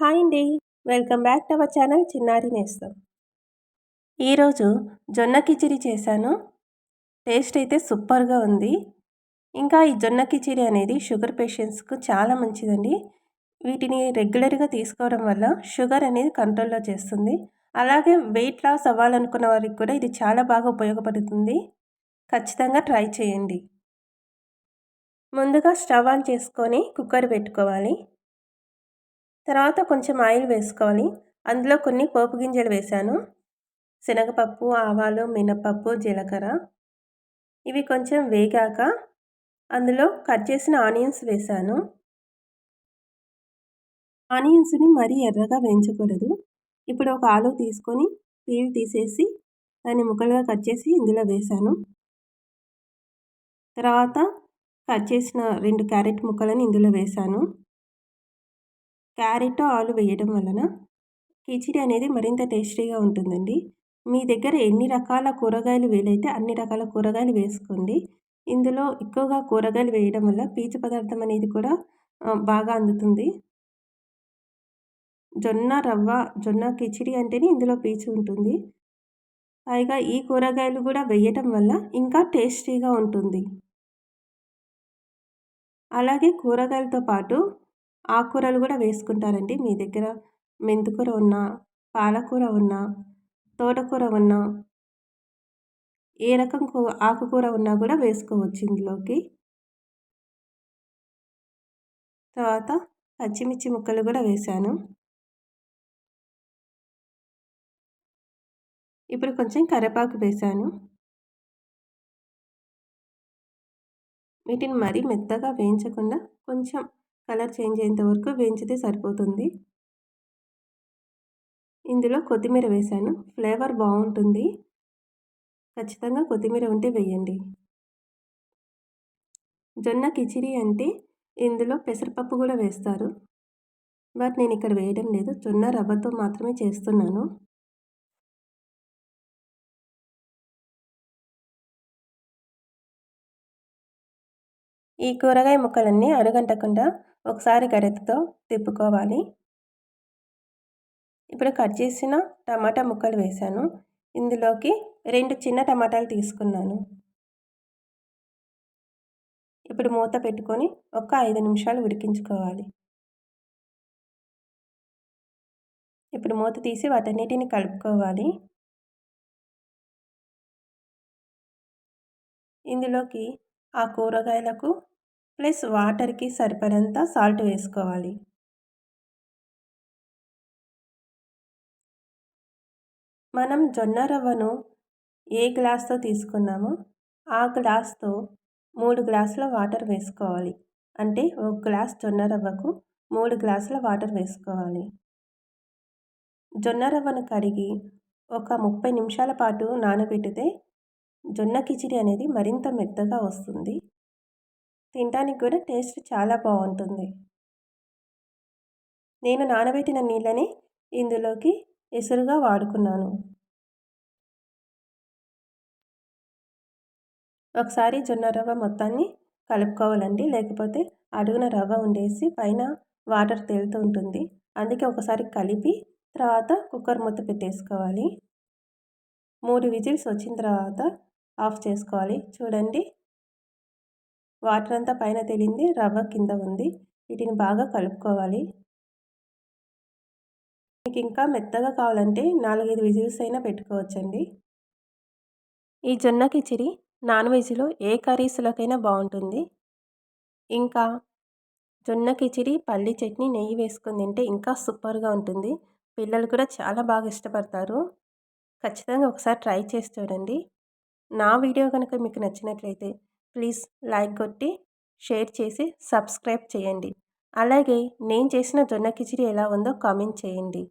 Hi అండి. Welcome back to our channel Chinnari Nestham. ఈరోజు జొన్న కిచిడి చేశాను. టేస్ట్ అయితే సూపర్గా ఉంది. ఇంకా ఈ జొన్న కిచిడి అనేది షుగర్ పేషెంట్స్కు చాలా మంచిదండి. వీటిని రెగ్యులర్గా తీసుకోవడం వల్ల షుగర్ అనేది కంట్రోల్లో చేస్తుంది. అలాగే వెయిట్ లాస్ అవ్వాలనుకున్న వారికి కూడా ఇది చాలా బాగా ఉపయోగపడుతుంది. ఖచ్చితంగా ట్రై చేయండి. ముందుగా స్టవ్ ఆన్ చేసుకొని కుక్కర్ పెట్టుకోవాలి. తర్వాత కొంచెం ఆయిల్ వేసుకోవాలి. అందులో కొన్ని పోపు గింజలు వేశాను శనగపప్పు ఆవాలు మినపప్పు జీలకర్ర. ఇవి కొంచెం వేగాక అందులో కట్ చేసిన ఆనియన్స్ వేశాను ఆనియన్స్ని మరీ ఎర్రగా వేయించకూడదు. ఇప్పుడు ఒక ఆలు తీసుకొని పీల్ తీసేసి దాన్ని ముక్కలుగా కట్ చేసి ఇందులో వేశాను తర్వాత కట్ చేసిన రెండు క్యారెట్ ముక్కలను ఇందులో వేశాను క్యారెట్ ఆలు వేయడం వలన కిచిడి అనేది మరింత టేస్టీగా ఉంటుందండి. మీ దగ్గర ఎన్ని రకాల కూరగాయలు వీలైతే అన్ని రకాల కూరగాయలు వేసుకోండి. ఇందులో ఎక్కువగా కూరగాయలు వేయడం వల్ల పీచు పదార్థం అనేది కూడా బాగా అందుతుంది. జొన్న రవ్వ జొన్న కిచిడి అంటేనే ఇందులో పీచు ఉంటుంది. పైగా ఈ కూరగాయలు కూడా వేయటం వల్ల ఇంకా టేస్టీగా ఉంటుంది. అలాగే కూరగాయలతో పాటు ఆకుకూరలు కూడా వేసుకుంటారండి. మీ దగ్గర మెంతికూర ఉన్నా పాలకూర ఉన్నా తోటకూర ఉన్నా ఏ రకం కూ ఆకుకూర ఉన్నా కూడా వేసుకోవచ్చు ఇందులోకి. తర్వాత పచ్చిమిర్చి ముక్కలు కూడా వేశాను. ఇప్పుడు కొంచెం కరివేపాకు వేశాను. వీటిని మరీ మెత్తగా వేయించకుండా కొంచెం కలర్ చేంజ్ అయ్యేంత వరకు వేయించితే సరిపోతుంది. ఇందులో కొత్తిమీర వేశాను ఫ్లేవర్ బాగుంటుంది. ఖచ్చితంగా కొత్తిమీర ఉంటే వేయండి. జొన్న కిచిడి అంటే ఇందులో పెసరపప్పు కూడా వేస్తారు. బట్ నేను ఇక్కడ వేయడం లేదు. జొన్న రవ్వతో మాత్రమే చేస్తున్నాను. ఈ కూరగాయ ముక్కలన్నీ అరగంటకుండా ఒకసారి గరిటతో తిప్పుకోవాలి. ఇప్పుడు కట్ చేసిన టమాటా ముక్కలు వేసాను ఇందులోకి రెండు చిన్న టమాటాలు తీసుకున్నాను. ఇప్పుడు మూత పెట్టుకొని ఒక ఐదు నిమిషాలు ఉడికించుకోవాలి. ఇప్పుడు మూత తీసి వాటన్నిటిని కలుపుకోవాలి. ఇందులోకి ఆ కూరగాయలకు ప్లస్ వాటర్కి సరిపడంత సాల్ట్ వేసుకోవాలి. మనం జొన్న రవ్వను ఏ గ్లాస్తో తీసుకున్నామో ఆ గ్లాస్తో మూడు గ్లాసుల వాటర్ వేసుకోవాలి. అంటే ఒక గ్లాస్ జొన్న రవ్వకు మూడు గ్లాసుల వాటర్ వేసుకోవాలి. జొన్న రవ్వను కడిగి ఒక ముప్పై నిమిషాల పాటు నానబెట్టితే జొన్న కిచిడి అనేది మరింత మెత్తగా వస్తుంది. తినడానికి కూడా టేస్ట్ చాలా బాగుంటుంది. నేను నానబెట్టిన నీళ్ళని ఇందులోకి ఎసురుగా వాడుకున్నాను. ఒకసారి జొన్న రవ్వ మొత్తాన్ని కలుపుకోవాలండి. లేకపోతే అడుగున రవ్వ ఉండేసి పైన వాటర్ తేలుతూ ఉంటుంది. అందుకే ఒకసారి కలిపి తర్వాత కుక్కర్ మూత పెట్టేసుకోవాలి. మూడు విజిల్స్ వచ్చిన తర్వాత ఆఫ్ చేసుకోవాలి. చూడండి. వాటర్ అంతా పైన తేలింది. రవ్వ కింద ఉంది. వీటిని బాగా కలుపుకోవాలి. మీకు ఇంకా మెత్తగా కావాలంటే నాలుగైదు విజిల్స్ అయినా పెట్టుకోవచ్చండి. ఈ జొన్న కిచిడి నాన్ వెజ్లో ఏ కర్రీస్లోకైనా బాగుంటుంది. ఇంకా జొన్న కిచిడి పల్లి చట్నీ నెయ్యి వేసుకుని తింటే ఇంకా సూపర్గా ఉంటుంది. పిల్లలు కూడా చాలా బాగా ఇష్టపడతారు. ఖచ్చితంగా ఒకసారి ట్రై చేసి చూడండి. నా వీడియో కనుక మీకు నచ్చినట్లయితే ప్లీజ్ లైక్ కొట్టి షేర్ చేసి సబ్స్క్రైబ్ చేయండి. అలాగే నేను చేసిన జొన్న కిచిడి ఎలా ఉందో కామెంట్ చేయండి.